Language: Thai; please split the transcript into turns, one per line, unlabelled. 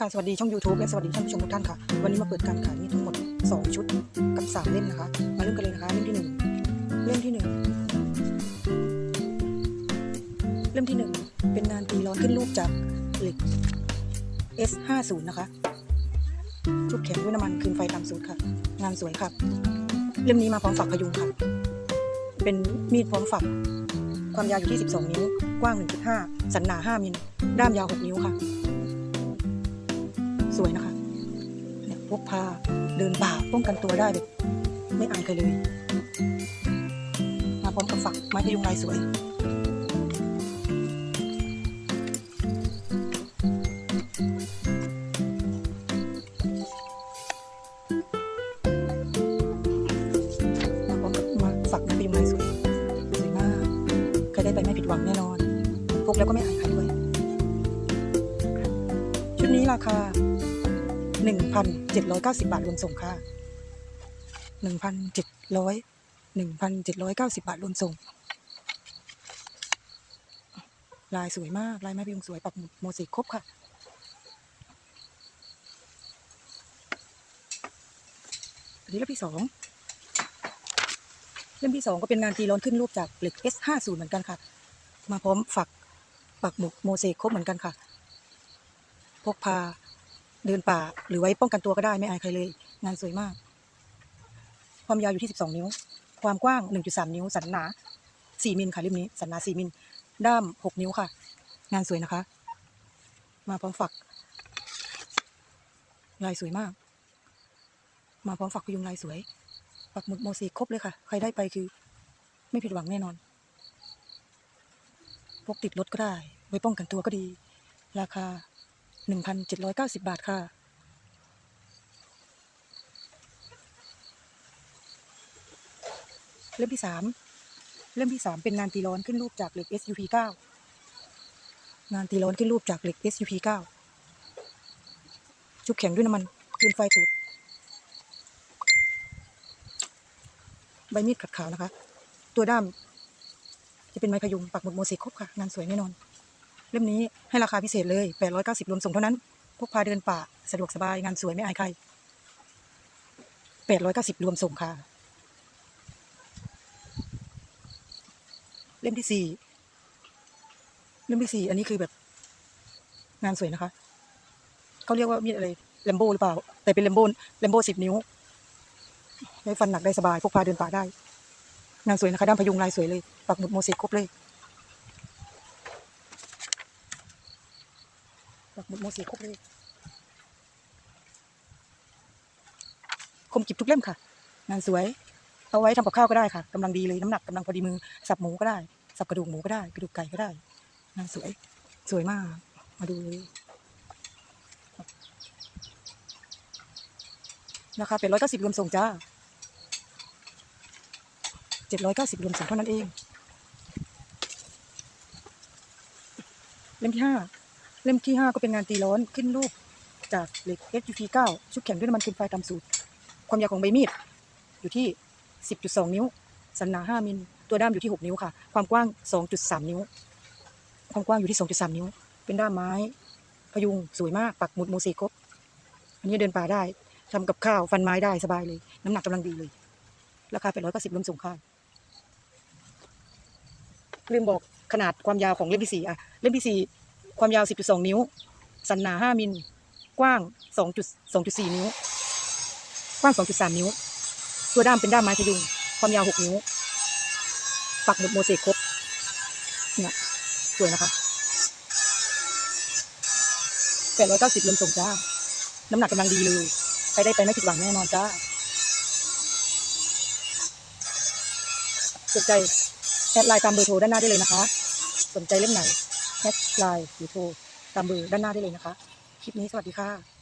ค่ะสวัสดีช่อง YouTube และสวัสดีท่านผู้ชมทุกท่านค่ะ วันนี้มาเปิดการขายมีทั้งหมด 2 ชุดกับ 3 เล่มนะคะ มาเริ่มกันเลยนะคะเล่มที่ 1 เล่มที่ 1 เล่มที่ 1 เป็นงานตีร้อนขึ้นรูปจากเหล็ก S50 นะคะ ชุบแข็งด้วยน้ำมันคืนไฟตามสูตรค่ะ งานสวยค่ะ เล่มนี้มาพร้อมฝักพยุงค่ะ เป็นมีดพร้อมฝัก ความยาวอยู่ที่ 12 นิ้ว กว้าง 1.5 สันหนา 5มิลด้ามยาว 6 นิ้วค่ะ สวยนะคะเนี่ยพกพาเดินป่าป้องกันตัวได้แบบไม่อายใครเลย มาพร้อมกับฝักไม้พยุงลายสวยมาพร้อมกับมาฝักไม้พยุงลายสวยสวยมากใครได้ไปไม่ผิดหวังแน่นอนพกแล้วก็ไม่อายใครด้วย ชุดนี้ราคา 1,790 บาทรวมส่งค่ะ 1,700 1,790 บาทรวมส่ง ลายสวยมาก ลายไม้พยุงสวยปักหมุดโมเสกครบค่ะ อันนี้เล่มที่สองเล่มที่สองก็เป็นงานตีร้อนขึ้นรูปจากเหล็ก S50 เหมือนกันค่ะ มาพร้อมฝักปักหมุดโมเสกครบเหมือนกันค่ะ พกพา เดินป่าหรือไว้ป้องกันตัวก็ได้ไม่อายใครเลย งานสวยมาก ความยาวอยู่ที่ 12 นิ้ว ความกว้าง 1.3 นิ้ว สันหนา 4มิลค่ะเล่มนี้สันหนา 4มิลด้าม 6 นิ้วค่ะ งานสวยนะคะ มาพร้อมฝัก ลายสวยมาก มาพร้อมฝักพยุงลายสวยปักหมุดโมเสกครบเลยค่ะ ใครได้ไปคือ ไม่ผิดหวังแน่นอนพกติดรถก็ได้ ไว้ป้องกันตัวก็ดี ราคา 1,790 บาทค่ะ เล่มที่สามเล่มที่สามเป็นงานตีร้อนขึ้นรูปจากเหล็ก SUP 9งานตีร้อนขึ้นรูปจากเหล็ก SUP 9ชุบแข็งด้วยน้ำมันคืนไฟสูตรใบมีดขัดขาวนะคะ ตัวด้ามจะเป็นไม้พยุงปักหมุดโมเสกครบค่ะ งานสวยแน่นอน เล่มนี้ให้ราคาพิเศษเลย 890 รวมส่งเท่านั้นพกพาเดินป่าสะดวกสบายงานสวยไม่อายใคร 890 รวมส่งค่ะ เล่มที่สี่เล่มที่สี่อันนี้คือแบบ งานสวยนะคะเขาเรียกว่ามีดอะไรแลมโบหรือเปล่า แต่เป็นแลมโบแลมโบสิบนิ้วได้ฟันหนักได้สบายพกพาเดินป่าได้ งานสวยนะคะด้ามพยุงลายสวยเลย ปักหมุดโมเสกครบเลย ปักหมุดโมสกครบเลย คมกิบทุกเล่มค่ะ งานสวย เอาไว้ทำกับข้าวก็ได้ค่ะกำลังดีเลยน้ำหนักกำลังพอดีมือ สับหมูก็ได้ สับกระดูกหมูก็ได้ กระดูกไก่ก็ได้ งานสวย สวยมาก มาดูเลยราคาเป็นร้อยเก้าสิบรวมส่งจ้าเจ็ดร้อยเก้าสิบรวมส่งเท่านั้นเอง เล่มที่ห้า เล่มที่ห้าก็เป็นงานตีร้อนขึ้นรูปจากเหล็ก SUP 9ชุบแข็งด้วยน้ำมันคืนไฟตามสูตร ความยาวของใบมีดอยู่ที่ 10.2 นิ้ว สันหนา 5มิลตัวด้ามอยู่ที่ 6 นิ้วค่ะ ความกว้าง 2.3 นิ้ว ความกว้างอยู่ที่ 2.3 นิ้ว เป็นด้ามไม้พยุงสวยมากปักหมุดโมเสกครบอันนี้เดินป่าได้ทำกับข้าวฟันไม้ได้สบายเลย น้ำหนักกำลังดีเลย ราคาเป็นร้อยกสิบรวมส่งค่ะลืมบอกขนาดความยาวของเล่มที่สี่อะเล่มที่สี่ ความยาว 10.2 นิ้ว สันหนา 5 มิล กว้าง 2.2.4 นิ้ว กว้าง 2.3 นิ้ว ตัวด้ามเป็นด้ามไม้พยุง ความยาว 6 นิ้ว ปักหมุดโมเสกครบ เนี่ย สวยนะคะ890รวมส่งจ้า น้ำหนักกำลังดีเลยใครได้ไปไม่ผิดหวังแน่นอนจ้าสนใจ แอดไลน์ตามเบอร์โทรด้านหน้าได้เลยนะคะ สนใจเล่มไหน แอดไลน์หรือโทรตามเบอร์ด้านหน้าได้เลยนะคะ คลิปนี้สวัสดีค่ะ